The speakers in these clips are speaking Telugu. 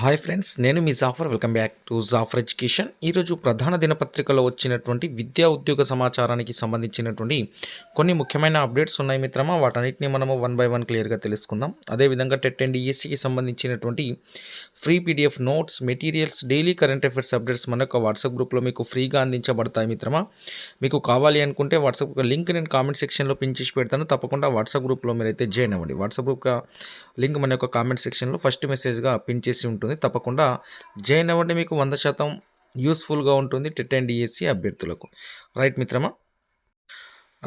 హాయ్ ఫ్రెండ్స్ నేను మీ Jaffar. Welcome back to Jaffar education. ఈరోజు ప్రధాన దినపత్రికలో వచ్చినటువంటి విద్యా ఉద్యోగ సమాచారానికి సంబంధించినటువంటి కొన్ని ముఖ్యమైన అప్డేట్స్ ఉన్నాయి మిత్రమా. వాటన్నిటిని మనము వన్ బై వన్ క్లియర్గా తెలుసుకుందాం. అదేవిధంగా టెట్ అండ్ డిఎస్సికి సంబంధించినటువంటి free PDF notes materials daily current affairs updates మన యొక్క వాట్సాప్ గ్రూప్లో మీకు ఫ్రీగా అందించబడతాయి మిత్రమా. మీకు కావాలి అనుకుంటే వాట్సాప్ లింక్ నేను కామెంట్ సెక్షన్లో పిన్ చేసి పెడతాను. తప్పకుండా వాట్సాప్ గ్రూప్లో మీరైతే జాయిన్ అవ్వండి. వాట్సాప్ గ్రూప్ లింక్ మన యొక్క కామెంట్ సెక్షన్లో ఫస్ట్ మెసేజ్గా పిన్ చేసి ఉంటుంది. తప్పకుండా జాయిన్ అవ్వండి మీకు వంద శాతం యూస్ఫుల్గా ఉంటుంది టెట్ అండ్ డిఎస్సి అభ్యర్థులకు. రైట్ మిత్రమా?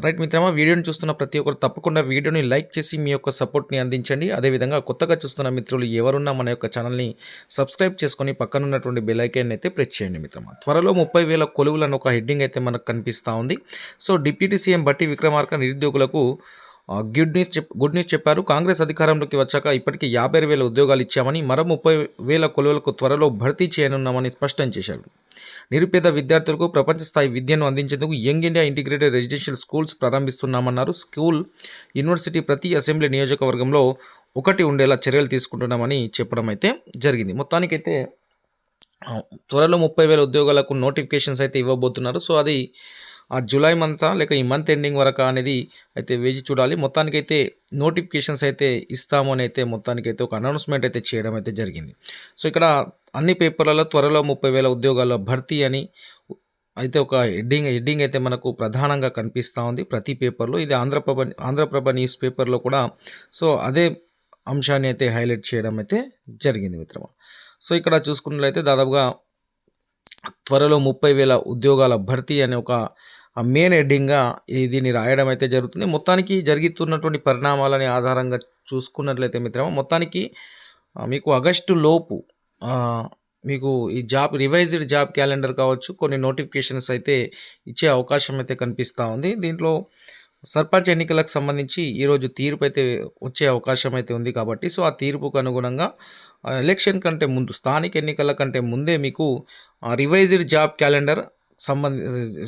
రైట్ మిత్రమా వీడియోని చూస్తున్న ప్రతి ఒక్కరు తప్పకుండా వీడియోని లైక్ చేసి మీ యొక్క సపోర్ట్ని అందించండి. అదేవిధంగా కొత్తగా చూస్తున్న మిత్రులు ఎవరున్నా మన యొక్క ఛానల్ని సబ్స్క్రైబ్ చేసుకొని పక్కన ఉన్నటువంటి అయితే ప్రెస్ చేయండి మిత్రమా. త్వరలో ముప్పై వేల కొలువులను ఒక హెడ్డింగ్ అయితే మనకు కనిపిస్తూ ఉంది. So deputy CM Bhatti Vikramarka నిరుద్యోగులకు గుడ్ న్యూస్ చెప్ గుడ్ న్యూస్ చెప్పారు. కాంగ్రెస్ అధికారంలోకి వచ్చాక ఇప్పటికీ యాభై వేల ఉద్యోగాలు ఇచ్చామని మరో ముప్పై వేల కొలువులకు త్వరలో భర్తీ చేయనున్నామని స్పష్టం చేశారు. నిరుపేద విద్యార్థులకు ప్రపంచ స్థాయి విద్యను అందించేందుకు young India integrated residential schools ప్రారంభిస్తున్నామన్నారు. School university ప్రతి అసెంబ్లీ నియోజకవర్గంలో ఒకటి ఉండేలా చర్యలు తీసుకుంటున్నామని చెప్పడం అయితే జరిగింది. మొత్తానికైతే త్వరలో ముప్పై వేల ఉద్యోగాలకు నోటిఫికేషన్స్ అయితే ఇవ్వబోతున్నారు. సో అది ఆ జూలై మంతా లేక ఈ మంత్ ఎండింగ్ వరకు అనేది అయితే వేచి చూడాలి. మొత్తానికైతే నోటిఫికేషన్స్ అయితే ఇస్తాము అని అయితే మొత్తానికైతే ఒక అనౌన్స్మెంట్ అయితే చేయడం అయితే జరిగింది. సో ఇక్కడ అన్ని పేపర్లలో త్వరలో ముప్పై వేల ఉద్యోగాల భర్తీ అని అయితే ఒక హెడ్డింగ్ హెడ్డింగ్ అయితే మనకు ప్రధానంగా కనిపిస్తూ ఉంది ప్రతి పేపర్లో. ఇది ఆంధ్రప్రభ ఆంధ్రప్రభ న్యూస్ పేపర్లో కూడా. సో అదే అంశాన్ని అయితే హైలైట్ చేయడం అయితే జరిగింది మిత్రమా. సో ఇక్కడ చూసుకున్నట్లయితే దాదాపుగా త్వరలో ముప్పై వేల ఉద్యోగాల భర్తీ అనే ఒక మెయిన్ హెడ్డింగ్గా ఈ దీన్ని రాయడం అయితే జరుగుతుంది. మొత్తానికి జరుగుతున్నటువంటి పరిణామాలని ఆధారంగా చూసుకున్నట్లయితే మిత్రమా మొత్తానికి మీకు ఆగస్టు లోపు మీకు ఈ జాబ్ రివైజ్డ్ జాబ్ క్యాలెండర్ కావచ్చు కొన్ని నోటిఫికేషన్స్ అయితే ఇచ్చే అవకాశం అయితే కనిపిస్తూ ఉంది. దీంట్లో సర్పంచ్ ఎన్నికలకు సంబంధించి ఈరోజు తీర్పు అయితే వచ్చే అవకాశం అయితే ఉంది కాబట్టి సో ఆ తీర్పుకు అనుగుణంగా ఎలక్షన్ కంటే ముందు స్థానిక ఎన్నికల కంటే ముందే మీకు రివైజ్డ్ జాబ్ క్యాలెండర్ సంబంధి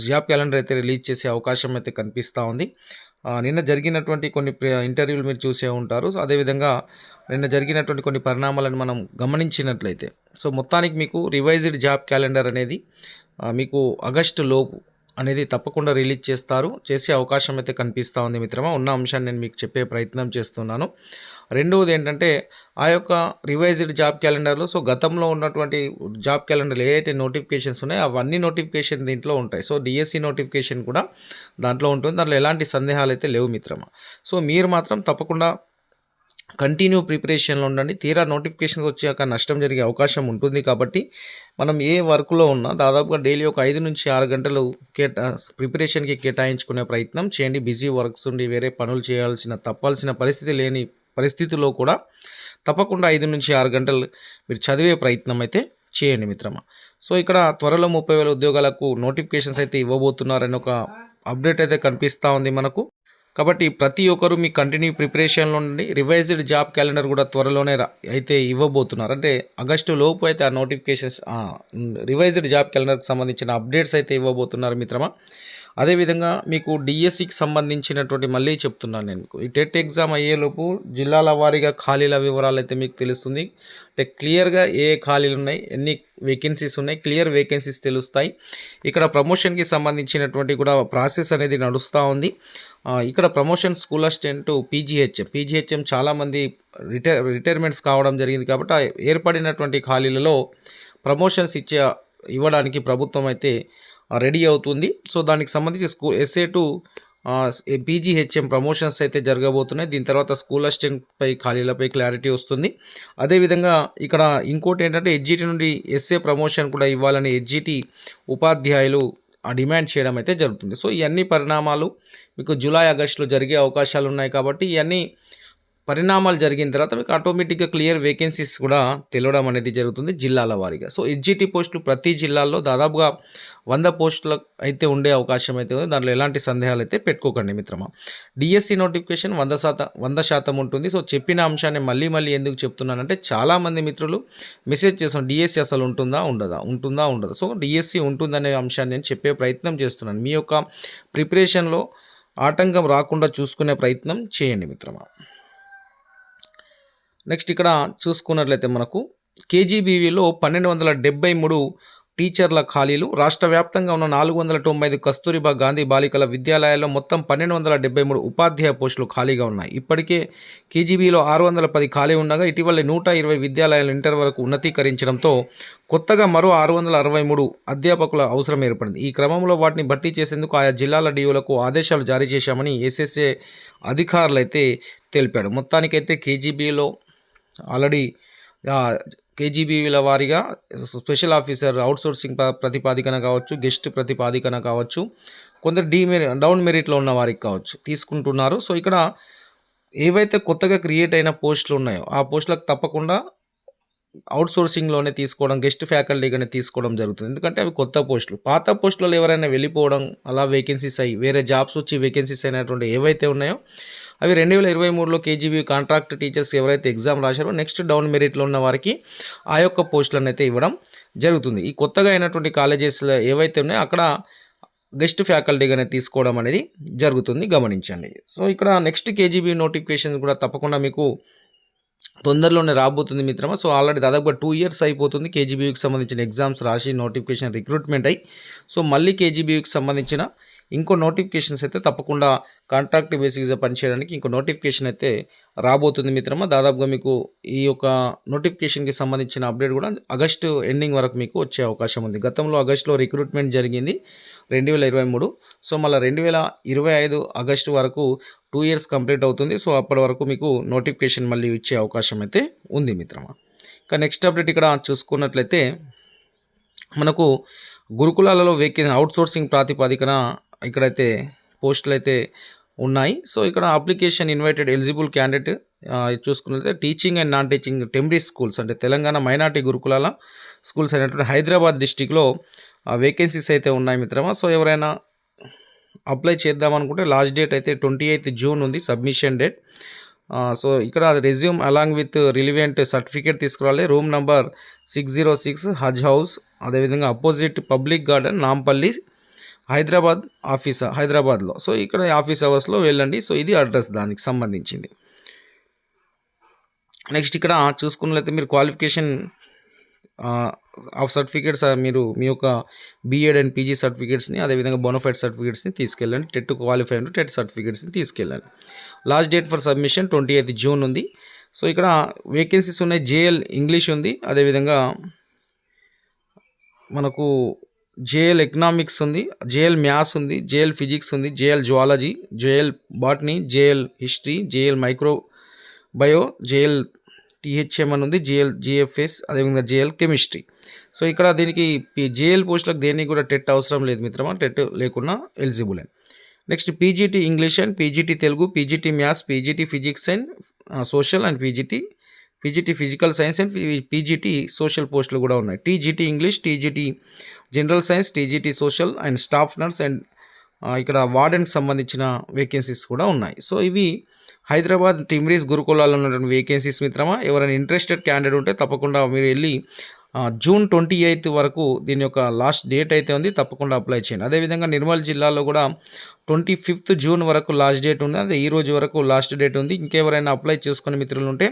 జాబ్ క్యాలెండర్ అయితే రిలీజ్ చేసే అవకాశం అయితే కనిపిస్తూ ఉంది. నిన్న జరిగినటువంటి కొన్ని ప్ర- ఇంటర్వ్యూలు మీరు చూసే ఉంటారు. సో అదేవిధంగా నిన్న జరిగినటువంటి కొన్ని పరిణామాలను మనం గమనించినట్లయితే సో మొత్తానికి మీకు రివైజ్డ్ జాబ్ క్యాలెండర్ అనేది మీకు ఆగస్టు లోపు అనేది తప్పకుండా రిలీజ్ చేస్తారు. చేసే అవకాశం అయితే కనిపిస్తూ ఉంది మిత్రమా. ఉన్న అంశాన్ని నేను మీకు చెప్పే ప్రయత్నం చేస్తున్నాను. రెండవది ఏంటంటే ఆ యొక్క రివైజ్డ్ జాబ్ క్యాలెండర్లో సో గతంలో ఉన్నటువంటి జాబ్ క్యాలెండర్లు ఏవైతే నోటిఫికేషన్స్ ఉన్నాయో అవన్నీ నోటిఫికేషన్ దీంట్లో ఉంటాయి. సో డిఎస్సి నోటిఫికేషన్ కూడా దాంట్లో ఉంటుంది. దాంట్లో ఎలాంటి సందేహాలు అయితే లేవు మిత్రమా. సో మీరు మాత్రం తప్పకుండా కంటిన్యూ ప్రిపరేషన్లో ఉండండి. తీరా నోటిఫికేషన్స్ వచ్చాక నష్టం జరిగే అవకాశం ఉంటుంది కాబట్టి మనం ఏ వర్క్లో ఉన్నా దాదాపుగా డైలీ ఒక ఐదు నుంచి ఆరు గంటలు కేటా ప్రిపరేషన్కి కేటాయించుకునే ప్రయత్నం చేయండి. బిజీ వర్క్స్ ఉండి వేరే పనులు చేయాల్సిన తప్పాల్సిన పరిస్థితి లేని పరిస్థితిలో కూడా తప్పకుండా ఐదు నుంచి ఆరు గంటలు మీరు చదివే ప్రయత్నం అయితే చేయండి మిత్రమా. సో ఇక్కడ త్వరలో ముప్పై వేల ఉద్యోగాలకు నోటిఫికేషన్స్ అయితే ఇవ్వబోతున్నారని ఒక అప్డేట్ అయితే కనిపిస్తూ ఉంది మనకు. కాబట్టి ప్రతి ఒక్కరు మీ కంటిన్యూ ప్రిపరేషన్లో ఉండి రివైజ్డ్ జాబ్ క్యాలెండర్ కూడా త్వరలోనే అయితే ఇవ్వబోతున్నారు. అంటే ఆగస్టు లోపు అయితే ఆ నోటిఫికేషన్స్ రివైజ్డ్ జాబ్ క్యాలెండర్కి సంబంధించిన అప్డేట్స్ అయితే ఇవ్వబోతున్నారు మిత్రమా. అదేవిధంగా మీకు డిఎస్సికి సంబంధించినటువంటి మళ్ళీ చెప్తున్నాను నేను మీకు. ఈ టెట్ ఎగ్జామ్ అయ్యేలోపు జిల్లాల వారీగా ఖాళీల వివరాలు అయితే మీకు తెలుస్తుంది. అంటే క్లియర్గా ఏ ఖాళీలు ఉన్నాయి ఎన్ని వేకెన్సీస్ ఉన్నాయి క్లియర్ వేకెన్సీస్ తెలుస్తాయి. ఇక్కడ ప్రమోషన్కి సంబంధించినటువంటి కూడా ప్రాసెస్ అనేది నడుస్తూ ఉంది. ఇక్కడ promotion school assistant P G H M P G H M చాలామంది రిటైర్ రిటైర్మెంట్స్ కావడం జరిగింది కాబట్టి ఏర్పడినటువంటి ఖాళీలలో ప్రమోషన్స్ ఇచ్చే ఇవ్వడానికి ప్రభుత్వం అయితే రెడీ అవుతుంది. సో దానికి సంబంధించి school SA to PGHM promotions అయితే జరగబోతున్నాయి. దీని తర్వాత స్కూల్ అసిస్టెంట్ పై ఖాళీలపై క్లారిటీ వస్తుంది. అదేవిధంగా ఇక్కడ ఇంకోటి ఏంటంటే హెచ్జిటి నుండి ఎస్ఏ ప్రమోషన్ కూడా ఇవ్వాలని హెచ్జిటి ఉపాధ్యాయులు ఆ డిమాండ్ చేయడం అయితే జరుగుతుంది. సో ఇవన్నీ పరిణామాలు మీకు జూలై ఆగస్టులో జరిగే అవకాశాలు ఉన్నాయి కాబట్టి ఇవన్నీ పరిణామాలు జరిగిన తర్వాత మీకు ఆటోమేటిక్గా క్లియర్ వేకెన్సీస్ కూడా తెలవడం అనేది జరుగుతుంది జిల్లాల వారీగా. సో ఎస్జిటి పోస్టులు ప్రతి జిల్లాల్లో దాదాపుగా వంద పోస్టులు అయితే ఉండే అవకాశం అయితే ఉంది. దాంట్లో ఎలాంటి సందేహాలు అయితే పెట్టుకోకండి మిత్రమా. డిఎస్సి నోటిఫికేషన్ వంద శాతం వంద శాతం ఉంటుంది. సో చెప్పిన అంశాన్ని మళ్ళీ మళ్ళీ ఎందుకు చెప్తున్నానంటే చాలామంది మిత్రులు మెసేజ్ చేస్తాం డిఎస్సి అసలు ఉంటుందా ఉండదా? ఉంటుందా ఉండదా? సో డిఎస్సి ఉంటుందనే అంశాన్ని నేను చెప్పే ప్రయత్నం చేస్తున్నాను. మీ యొక్క ప్రిపరేషన్లో ఆటంకం రాకుండా చూసుకునే ప్రయత్నం చేయండి మిత్రమా. నెక్స్ట్ ఇక్కడ చూసుకున్నట్లయితే మనకు కేజీబీవీలో పన్నెండు వందల డెబ్బై మూడు టీచర్ల ఖాళీలు. రాష్ట్ర వ్యాప్తంగా ఉన్న నాలుగు వందల తొంభై ఐదు కస్తూరిబా గాంధీ బాలికల విద్యాలయాల్లో మొత్తం పన్నెండు వందల డెబ్బై మూడు ఉపాధ్యాయ పోస్టులు ఖాళీగా ఉన్నాయి. ఇప్పటికే కేజీబీలో ఆరు వందల పది ఖాళీ ఉండగా ఇటీవల నూట ఇరవై విద్యాలయాలు ఇంటర్ వరకు ఉన్నతీకరించడంతో కొత్తగా మరో ఆరు వందల అరవై మూడు అధ్యాపకుల అవసరం ఏర్పడింది. ఈ క్రమంలో వాటిని భర్తీ చేసేందుకు ఆయా జిల్లాల డీఓలకు ఆదేశాలు జారీ చేశామని ఎస్ఎస్ఏ అధికారులైతే తెలిపాడు మొత్తానికైతే కేజీబీలో ఆల్రెడీ కేజీబీల వారీగా స్పెషల్ ఆఫీసర్ అవుట్సోర్సింగ్ ప్రతిపాదికన కావచ్చు గెస్ట్ ప్రతిపాదికన కావచ్చు కొందరు డీ మెరి డౌన్ మెరిట్లో ఉన్న వారికి కావచ్చు తీసుకుంటున్నారు. సో ఇక్కడ ఏవైతే కొత్తగా క్రియేట్ అయిన పోస్టులు ఉన్నాయో ఆ పోస్టులకు తప్పకుండా అవుట్సోర్సింగ్లోనే తీసుకోవడం గెస్ట్ ఫ్యాకల్టీగానే తీసుకోవడం జరుగుతుంది. ఎందుకంటే అవి కొత్త పోస్టులు. పాత పోస్టులలో ఎవరైనా వెళ్ళిపోవడం అలా వేకెన్సీస్ అయ్యి వేరే జాబ్స్ వచ్చి వేకెన్సీస్ అయినటువంటి ఏవైతే ఉన్నాయో అవి రెండు వేల ఇరవై మూడులో కేజీబీ కాంట్రాక్ట్ టీచర్స్ ఎవరైతే ఎగ్జామ్ రాశారో నెక్స్ట్ డౌన్ మెరిట్లో ఉన్న వారికి ఆ యొక్క పోస్టులను అయితే ఇవ్వడం జరుగుతుంది. ఈ కొత్తగా అయినటువంటి కాలేజెస్లో ఏవైతే ఉన్నాయో అక్కడ గెస్ట్ ఫ్యాకల్టీగానే తీసుకోవడం అనేది జరుగుతుంది. గమనించండి. సో ఇక్కడ నెక్స్ట్ కేజీబీ నోటిఫికేషన్ కూడా తప్పకుండా మీకు తొందరలోనే రాబోతుంది మిత్రమా. సో ఆల్రెడీ దాదాపుగా టూ ఇయర్స్ అయిపోతుంది కేజీబీకి సంబంధించిన ఎగ్జామ్స్ రాసి నోటిఫికేషన్ రిక్రూట్మెంట్ అయ్యి. సో మళ్ళీ కేజీబీకి సంబంధించిన ఇంకో నోటిఫికేషన్స్ అయితే తప్పకుండా కాంట్రాక్ట్ బేసిక్గా పనిచేయడానికి ఇంకో నోటిఫికేషన్ అయితే రాబోతుంది మిత్రమా. దాదాపుగా మీకు ఈ యొక్క నోటిఫికేషన్కి సంబంధించిన అప్డేట్ కూడా ఆగస్టు ఎండింగ్ వరకు మీకు వచ్చే అవకాశం ఉంది. గతంలో ఆగస్టులో రిక్రూట్మెంట్ జరిగింది రెండు వేల ఇరవై మూడు. సో మళ్ళీ రెండు వేల ఇరవై ఐదు ఆగస్టు వరకు టూ ఇయర్స్ కంప్లీట్ అవుతుంది. సో అప్పటి వరకు మీకు నోటిఫికేషన్ మళ్ళీ ఇచ్చే అవకాశం అయితే ఉంది మిత్రమా. ఇంకా నెక్స్ట్ అప్డేట్ ఇక్కడ చూసుకున్నట్లయితే మనకు గురుకులాలలో వేకెన్ అవుట్సోర్సింగ్ ప్రాతిపదికన ఇక్కడైతే పోస్టులు అయితే ఉన్నాయి. సో ఇక్కడ అప్లికేషన్ ఇన్వైటెడ్ ఎలిజిబుల్ క్యాండిడేట్ చూసుకున్నట్లయితే teaching and non teaching temporary schools అంటే తెలంగాణ మైనార్టీ గురుకులాల స్కూల్స్ అయినటువంటి హైదరాబాద్ డిస్టిక్లో వేకెన్సీస్ అయితే ఉన్నాయి మిత్రమా. సో ఎవరైనా అప్లై చేద్దాం అనుకుంటే లాస్ట్ డేట్ అయితే ట్వంటీ ఎయిత్ జూన్ ఉంది సబ్మిషన్ డేట్. సో ఇక్కడ resume along with relevant certificate తీసుకురావాలి room number six zero six Haj House అదేవిధంగా opposite public garden Nampally Hyderabad office హైదరాబాద్లో. సో ఇక్కడ ఆఫీస్ అవర్స్లో వెళ్ళండి. సో ఇది అడ్రస్ దానికి సంబంధించింది. నెక్స్ట్ ఇక్కడ చూసుకున్నట్లయితే మీరు క్వాలిఫికేషన్ ఆ సర్టిఫికేట్స్ మీరు మీ యొక్క బీఎడ్ అండ్ పీజీ సర్టిఫికేట్స్ని అదేవిధంగా బోనఫైడ్ సర్టిఫికేట్స్ని తీసుకెళ్ళండి. టెట్ క్వాలిఫై అండ్ టెట్ సర్టిఫికేట్స్ని తీసుకెళ్ళండి. Last date for submission twenty eighth June ఉంది. సో ఇక్కడ వేకెన్సీస్ ఉన్నాయి. జేఎల్ ఇంగ్లీష్ ఉంది. అదేవిధంగా మనకు జేఎల్ ఎకనామిక్స్ ఉంది జేఎల్ మ్యాథ్స్ ఉంది జేఎల్ ఫిజిక్స్ ఉంది J L zoology J L botany J L history J L micro bio J L T H M అని ఉంది J L G F S అదేవిధంగా జేఎల్ కెమిస్ట్రీ. సో ఇక్కడ దీనికి జేఎల్ పోస్టులకు దేనికి కూడా టెట్ అవసరం లేదు మిత్రమా? టెట్ లేకుండా eligible. And next PGT English and PGT Telugu PGT maths PGT physics and social and PGT PGT physical science and PGT social పోస్టులు కూడా ఉన్నాయి. TGT English TGT general science TGT social and staff nurse and ఇక్కడ వార్డెన్కి సంబంధించిన వేకెన్సీస్ కూడా ఉన్నాయి. సో ఇవి హైదరాబాద్ టిమ్రీస్ గురుకులాల్లో ఉన్నటువంటి వేకెన్సీస్ మిత్రమా? ఎవరైనా ఇంట్రెస్టెడ్ క్యాండిడేట్ ఉంటే తప్పకుండా మీరు వెళ్ళి జూన్ ట్వంటీ ఎయిత్ వరకు దీని యొక్క లాస్ట్ డేట్ అయితే ఉంది తప్పకుండా అప్లై చేయండి. అదేవిధంగా నిర్మల్ జిల్లాలో కూడా ట్వంటీ ఫిఫ్త్ జూన్ వరకు లాస్ట్ డేట్ ఉంది అదే ఈ రోజు వరకు లాస్ట్ డేట్ ఉంది. ఇంకెవరైనా అప్లై చేసుకునే మిత్రులు ఉంటే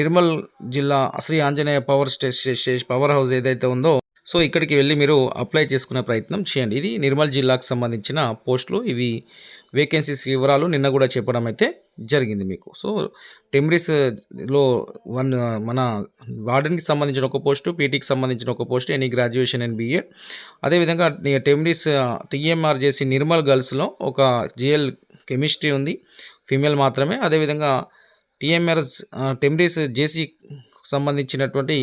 నిర్మల్ జిల్లా Shri Anjaneya power station power house ఏదైతే ఉందో సో ఇక్కడికి వెళ్ళి మీరు అప్లై చేసుకునే ప్రయత్నం చేయండి. ఇది నిర్మల్ జిల్లాకు సంబంధించిన పోస్టులు. ఇవి వేకెన్సీస్ వివరాలు నిన్న కూడా చెప్పడం అయితే జరిగింది మీకు. సో టెంబ్రిస్లో వన్ మన వార్డెన్కి సంబంధించిన ఒక పోస్టు పీటీకి సంబంధించిన ఒక post any graduation and BEd. అదేవిధంగా టెంబ్రిస్ టీఎంఆర్ చేసి నిర్మల్ గర్ల్స్లో ఒక జిఎల్ కెమిస్ట్రీ ఉంది ఫీమేల్ మాత్రమే. అదేవిధంగా టీఎంఆర్ టెంబ్రిస్ జేసీ సంబంధించినటువంటి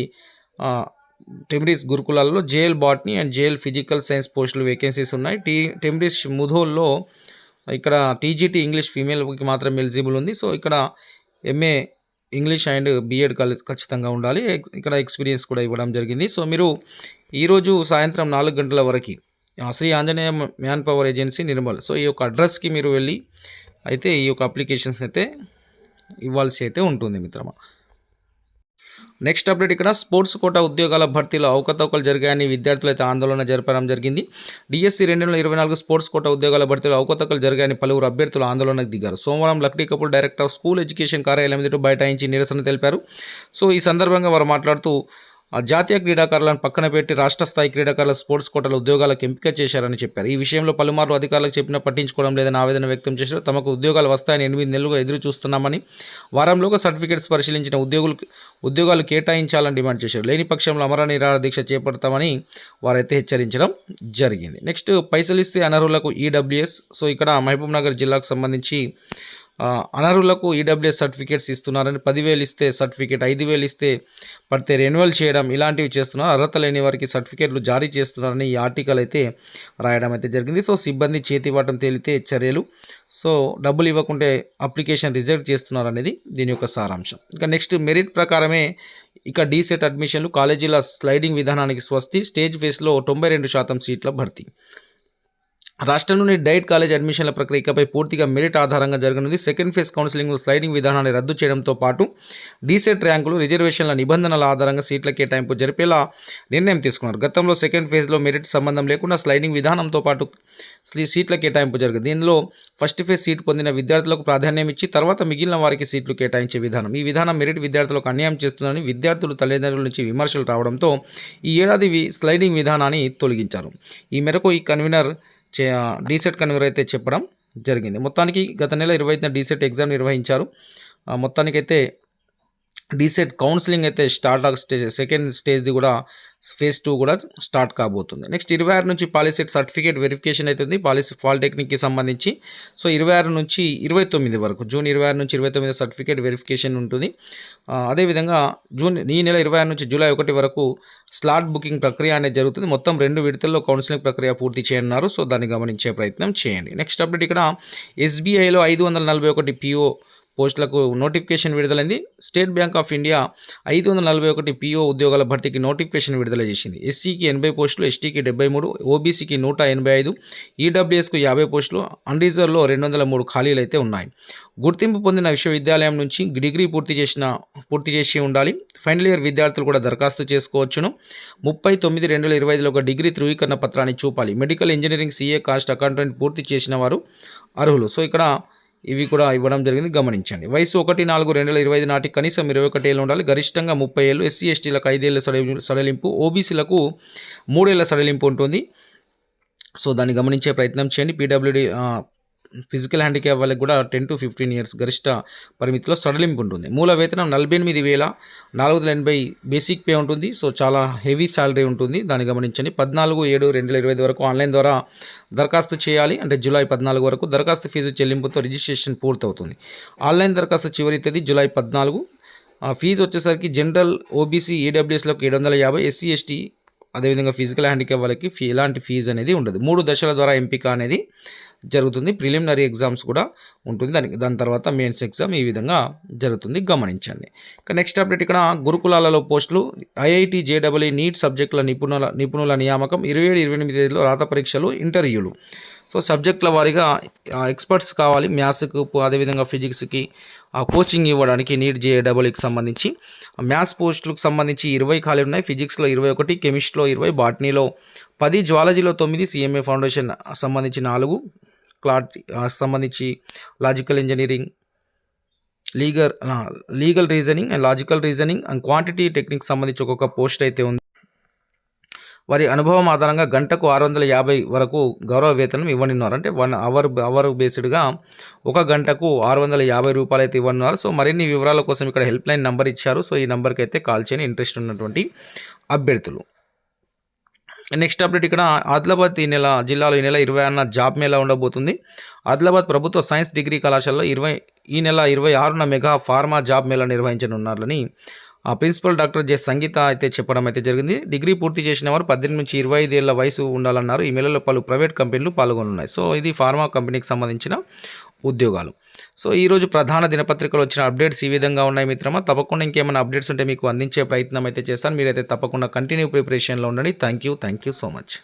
ఆ, గురుకులాల్లో JL botany and JL physical science పోస్టులు వేకెన్సీస్ ఉన్నాయి. టీ టెంబ్రిస్ ముధోల్లో ఇక్కడ టీజీటీ ఇంగ్లీష్ ఫీమేల్కి మాత్రం ఎలిజిబుల్ ఉంది. సో ఇక్కడ ఎంఏ ఇంగ్లీష్ అండ్ బీఎడ్ ఖచ్చితంగా ఉండాలి. ఇక్కడ ఎక్స్పీరియన్స్ కూడా ఇవ్వడం జరిగింది. సో మీరు ఈరోజు సాయంత్రం నాలుగు గంటల వరకు Shri Anjaneya man power agency Nirmal so ఈ యొక్క అడ్రస్కి మీరు వెళ్ళి అయితే ఈ యొక్క అప్లికేషన్స్ అయితే ఇవ్వాల్సి అయితే ఉంటుంది మిత్రమా. నెక్స్ట్ అప్డేట్ ఇక్కడ. స్పోర్ట్స్ కోటా ఉద్యోగాల భర్తీలో అవకతవకలు జరిగాయని విద్యార్థులు అయితే ఆందోళన జరపడం జరిగింది. డిఎస్సి రెండు వేల ఇరవై నాలుగు స్పోర్ట్స్ కోటా ఉద్యోగాల భర్తీలో అవకతవకలు జరిగాయని పలువురు అభ్యర్థులు ఆందోళనకు దిగారు. సోమవారం Lakdi Kapur director of school education కార్యాలయం ఎదుట బైఠాయించి నిరసన తెలిపారు. సో ఈ సందర్భంగా వారు మాట్లాడుతూ జాతీయ క్రీడాకారులను పక్కన పెట్టి రాష్ట్ర స్థాయి క్రీడాకారుల స్పోర్ట్స్ కోటల ఉద్యోగాలకు ఎంపిక చేశారని చెప్పారు. ఈ విషయంలో పలుమార్లు అధికారులకు చెప్పినా పట్టించుకోవడం లేదని ఆవేదన వ్యక్తం చేశారు. తమకు ఉద్యోగాలు వస్తాయని ఎనిమిది నెలలుగా ఎదురు చూస్తున్నామని వారంలోగా సర్టిఫికేట్స్ పరిశీలించిన ఉద్యోగులు ఉద్యోగాలు కేటాయించాలని డిమాండ్ చేశారు. లేని పక్షంలో అమర నిరాహార దీక్ష చేపడతామని వారైతే హెచ్చరించడం జరిగింది. నెక్స్ట్ పైసలు ఇస్తే అనర్హులకు ఈడబ్ల్యూఎస్. సో ఇక్కడ మహబూబ్ నగర్ జిల్లాకు సంబంధించి అనర్హులకు ఈడబ్ల్యూఎస్ సర్టిఫికేట్స్ ఇస్తున్నారని పదివేలు ఇస్తే సర్టిఫికేట్ ఐదు వేలు ఇస్తే పడితే రెన్యువల్ చేయడం ఇలాంటివి చేస్తున్నారు అర్హత లేని వారికి సర్టిఫికేట్లు జారీ చేస్తున్నారని ఈ ఆర్టికల్ అయితే రాయడం అయితే జరిగింది. సో సిబ్బంది చేతివాటం తేలితే చర్యలు. సో డబ్బులు ఇవ్వకుంటే అప్లికేషన్ రిజెక్ట్ చేస్తున్నారు అనేది దీని యొక్క సారాంశం. ఇంకా నెక్స్ట్ మెరిట్ ప్రకారమే ఇక డీసెట్ అడ్మిషన్లు కాలేజీల స్లైడింగ్ విధానానికి స్వస్తి స్టేజ్ ఫేస్లో తొంభై రెండు శాతం సీట్ల భర్తీ. రాష్ట్రంలోని డైట్ కాలేజ్ అడ్మిషన్ల ప్రక్రియ ఇకపై పూర్తిగా మెరిట్ ఆధారంగా జరగనుంది. సెకండ్ ఫేజ్ కౌన్సిలింగ్ స్లైడింగ్ విధానాన్ని రద్దు చేయడంతో పాటు డీసెట్ ర్యాంకులు రిజర్వేషన్ల నిబంధనల ఆధారంగా సీట్ల కేటాయింపు జరిపేలా నిర్ణయం తీసుకున్నారు. గతంలో సెకండ్ ఫేజ్లో మెరిట్ సంబంధం లేకుండా స్లైడింగ్ విధానంతో పాటు సీట్ల కేటాయింపు జరిగింది. దీనిలో ఫస్ట్ ఫేజ్ సీట్ పొందిన విద్యార్థులకు ప్రాధాన్యం ఇచ్చి తర్వాత మిగిలిన వారికి సీట్లు కేటాయించే విధానం. ఈ విధానం మెరిట్ విద్యార్థులకు అన్యాయం చేస్తుందని విద్యార్థులు తల్లిదండ్రుల నుంచి విమర్శలు రావడంతో ఈ ఏడాది స్లైడింగ్ విధానాన్ని తొలగించారు. ఈ మేరకు ఈ కన్వీనర్ డీసెట్ కన్వీనర్ అయితే చెప్పడం జరిగింది. మొత్తానికి గత నెల ఇరవై ఐదున డీసెట్ ఎగ్జామ్ నిర్వహించారు. మొత్తానికైతే డీసెట్ కౌన్సిలింగ్ అయితే స్టార్ట్ స్టేజ్ సెకండ్ స్టేజ్ది కూడా ఫేజ్ టూ కూడా స్టార్ట్ కాబోతుంది. నెక్స్ట్ ఇరవై ఆరు నుంచి పాలిసెట్ సర్టిఫికేట్ వెరిఫికేషన్ అవుతుంది పాలిసీ పాలిటెక్నిక్కి సంబంధించి. సో ఇరవై ఆరు నుంచి ఇరవై తొమ్మిది వరకు జూన్ ఇరవై ఆరు నుంచి ఇరవై తొమ్మిది సర్టిఫికేట్ వెరిఫికేషన్ ఉంటుంది. అదేవిధంగా జూన్ ఈ నెల ఇరవై ఆరు నుంచి జూలై ఒకటి వరకు స్లాట్ బుకింగ్ ప్రక్రియ అనేది జరుగుతుంది. మొత్తం రెండు విడతల్లో కౌన్సిలింగ్ ప్రక్రియ పూర్తి చేయనున్నారు. సో దాన్ని గమనించే ప్రయత్నం చేయండి. నెక్స్ట్ అప్డేట్ ఇక్కడ. ఎస్బీఐలో ఐదు వందల నలభై ఒకటి పిఓ పోస్టులకు నోటిఫికేషన్ విడుదలైంది. స్టేట్ బ్యాంక్ ఆఫ్ ఇండియా ఐదు వందల నలభై ఒకటి పిఓ ఉద్యోగాల భర్తీకి నోటిఫికేషన్ విడుదల చేసింది. ఎస్సీకి ఎనభై పోస్టులు ఎస్టీకి డెబ్బై మూడు ఓబీసీకి నూట ఎనభై ఐదు ఈడబ్ల్యూఎస్కు యాభై పోస్టులు అన్రిజర్వ్లో రెండు వందల మూడు ఖాళీలు అయితే ఉన్నాయి. గుర్తింపు పొందిన విశ్వవిద్యాలయం నుంచి డిగ్రీ పూర్తి చేసిన పూర్తి చేసి ఉండాలి. ఫైనల్ ఇయర్ విద్యార్థులు కూడా దరఖాస్తు చేసుకోవచ్చును. ముప్పై తొమ్మిది రెండు వేల ఇరవై ఐదులో ఒక డిగ్రీ ధృవీకరణ పత్రాన్ని చూపాలి. Medical engineering CA cost accountant పూర్తి చేసిన వారు అర్హులు. సో ఇక్కడ ఇవి కూడా ఇవ్వడం జరిగింది. గమనించండి. వయసు ఒకటి నాలుగు రెండు వేల ఇరవై ఐదు నాటికి కనీసం ఇరవై ఒకటి ఏళ్ళు ఉండాలి. గరిష్టంగా ముప్పై ఏళ్ళు ఎస్సీ ఎస్టీలకు ఐదేళ్ళ సడలి- సడలింపు. ఓబీసీలకు మూడేళ్ళ సడలింపు ఉంటుంది. సో దాన్ని గమనించే ప్రయత్నం చేయండి. పీడబ్ల్యూడి ఫిజికల్ హ్యాండిక్యాప్ వాళ్ళకి కూడా టెన్ టు ఫిఫ్టీన్ ఇయర్స్ గరిష్ట పరిమితిలో సడలింపు ఉంటుంది. మూల వేతనం నలభై ఎనిమిది వేల నాలుగు వందల ఎనభై బేసిక్ పే ఉంటుంది. సో చాలా హెవీ శాలరీ ఉంటుంది. దాన్ని గమనించండి. పద్నాలుగు ఏడు రెండు వేల ఇరవై ఐదు వరకు ఆన్లైన్ ద్వారా దరఖాస్తు చేయాలి. అంటే జూలై పద్నాలుగు వరకు దరఖాస్తు ఫీజు చెల్లింపుతో రిజిస్ట్రేషన్ పూర్తవుతుంది. ఆన్లైన్ దరఖాస్తు చివరి తేదీ జూలై పద్నాలుగు. ఆ ఫీజు వచ్చేసరికి జనరల్ ఓబీసీ ఈడబ్ల్యూఎస్లకు ఏడు వందల యాభై ఎస్సీ ఎస్టీ అదేవిధంగా ఫిజికల్ హ్యాండిక్యాప్ వాళ్ళకి ఫీ ఎలాంటి ఫీజు అనేది ఉండదు. మూడు దశల ద్వారా ఎంపిక అనేది జరుగుతుంది. ప్రిలిమినరీ ఎగ్జామ్స్ కూడా ఉంటుంది. దానికి దాని తర్వాత మెయిన్స్ ఎగ్జామ్ ఈ విధంగా జరుగుతుంది. గమనించండి. ఇక నెక్స్ట్ అప్డేట్ ఇక్కడ గురుకులాలలో పోస్టులు ఐఐటి జేడబ్ల్యూ నీట్ సబ్జెక్టుల నిపుణుల నిపుణుల నియామకం ఇరవై ఏడు ఇరవై ఎనిమిది తేదీలో రాత పరీక్షలు ఇంటర్వ్యూలు సో సబ్జెక్టుల వారీగా ఎక్స్పర్ట్స్ కావాలి మ్యాథ్స్కు అదేవిధంగా ఫిజిక్స్కి ఆ కోచింగ్ ఇవ్వడానికి నీట్ జేఏడబ్ల్యూకి సంబంధించి మ్యాథ్స్ పోస్టులకు సంబంధించి ఇరవై ఖాళీ ఉన్నాయి. ఫిజిక్స్లో ఇరవై ఒకటి కెమిస్ట్రీలో ఇరవై బాటనీలో పది జువాలజీలో తొమ్మిది సిఎంఏ ఫౌండేషన్ సంబంధించి నాలుగు క్లాట్ సంబంధించి logical engineering legal legal reasoning and logical reasoning and quantity technique సంబంధించి ఒక్కొక్క పోస్ట్ అయితే ఉంది. వారి అనుభవం ఆధారంగా గంటకు ఆరు వందల యాభై వరకు గౌరవ వేతనం ఇవ్వనున్నారు. అంటే వన్ అవర్ అవర్ బేస్డ్గా ఒక గంటకు ఆరు వందల యాభై రూపాయలు అయితే ఇవ్వనున్నారు. సో మరిన్ని వివరాల కోసం ఇక్కడ హెల్ప్ లైన్ నెంబర్ ఇచ్చారు. సో ఈ నెంబర్కి అయితే కాల్ చేయని ఇంట్రెస్ట్ ఉన్నటువంటి అభ్యర్థులు. నెక్స్ట్ అప్డేట్ ఇక్కడ ఆదిలాబాద్ ఈ నెల జిల్లాలో ఈ నెల ఇరవై ఆరున జాబ్ మేళా ఉండబోతుంది. ఆదిలాబాద్ ప్రభుత్వ సైన్స్ డిగ్రీ కళాశాలలో ఇరవై ఈ నెల ఇరవై ఆరున మెగా ఫార్మా జాబ్ మేళా నిర్వహించనున్నారని ఆ ప్రిన్సిపల్ డాక్టర్ జె. సంగీత అయితే చెప్పడం అయితే జరిగింది. డిగ్రీ పూర్తి చేసిన వారు పద్దెనిమిది నుంచి ఇరవై ఐదేళ్ళ వయసు ఉండాలన్నారు. ఈ మేళలో పలు ప్రైవేట్ కంపెనీలు పాల్గొనున్నాయి సో ఇది ఫార్మా కంపెనీకి సంబంధించిన ఉద్యోగాలు. సో ఈరోజు ప్రధాన దినపత్రికలు వచ్చిన అప్డేట్స్ ఈ విధంగా ఉన్నాయి మిత్రమా? తప్పకుండా ఇంకేమైనా అప్డేట్స్ ఉంటే మీకు అందించే ప్రయత్నం అయితే చేస్తాను. మీరైతే తప్పకుండా కంటిన్యూ ప్రిపరేషన్లో ఉండండి. Thank you. Thank you so much.